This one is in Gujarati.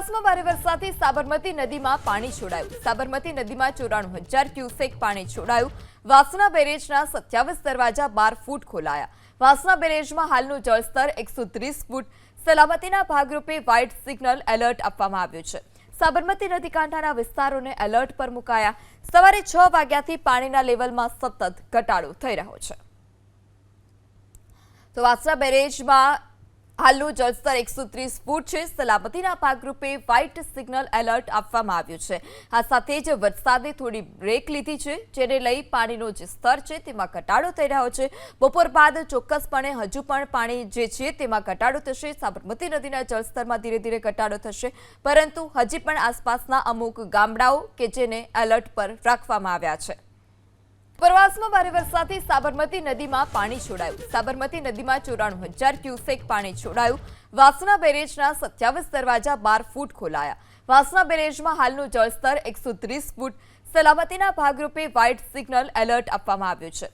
ઉપરવાસમાં ભારે વરસાદથી સાબરમતી નદીમાં પાણી છોડાયું. સાબરમતી નદીમાં ચોરાણું હજાર ક્યુસેક પાણી છોડાયું. વાસણા બેરેજના સત્યાવીસ દરવાજા બાર ફૂટ ખોલાયા. વાસણા બેરેજમાં હાલનું જળસ્તર એકસો ફૂટ. સલામતીના ભાગરૂપે વ્હાઇટ સિગ્નલ એલર્ટ આપવામાં આવ્યું છે. સાબરમતી નદી કાંઠાના વિસ્તારોને એલર્ટ પર મુકાયા. સવારે છ વાગ્યાથી પાણીના લેવલમાં સતત ઘટાડો થઈ રહ્યો છે. તો વાસણા બેરેજમાં હાલનું જળસ્તર એકસો ત્રીસ ફૂટ છે. સલામતીના ભાગરૂપે વ્હાઇટ સિગ્નલ એલર્ટ આપવામાં આવ્યું છે. આ સાથે જ વરસાદે થોડી બ્રેક લીધી છે, જેને લઈ પાણીનું જે સ્તર છે તેમાં ઘટાડો થઈ રહ્યો છે. બપોર બાદ ચોક્કસપણે હજુ પણ પાણી જે છે તેમાં ઘટાડો થશે. સાબરમતી નદીના જળસ્તરમાં ધીરે ધીરે ઘટાડો થશે. પરંતુ હજી પણ આસપાસના અમુક ગામડાઓ કે જેને એલર્ટ પર રાખવામાં આવ્યા છે. ઉપરવાસમાં ભારે વરસાદથી સાબરમતી નદીમાં પાણી છોડાયું. સાબરમતી નદીમાં ચોરાણું હજાર ક્યુસેક પાણી છોડાયું. વાસણા બેરેજના સત્યાવીસ દરવાજા બાર ફૂટ ખોલાયા. વાસણા બેરેજમાં હાલનું જળસ્તર એકસો ત્રીસ ફૂટ. સલામતીના ભાગરૂપે વ્હાઇટ સિગ્નલ એલર્ટ આપવામાં આવ્યું છે.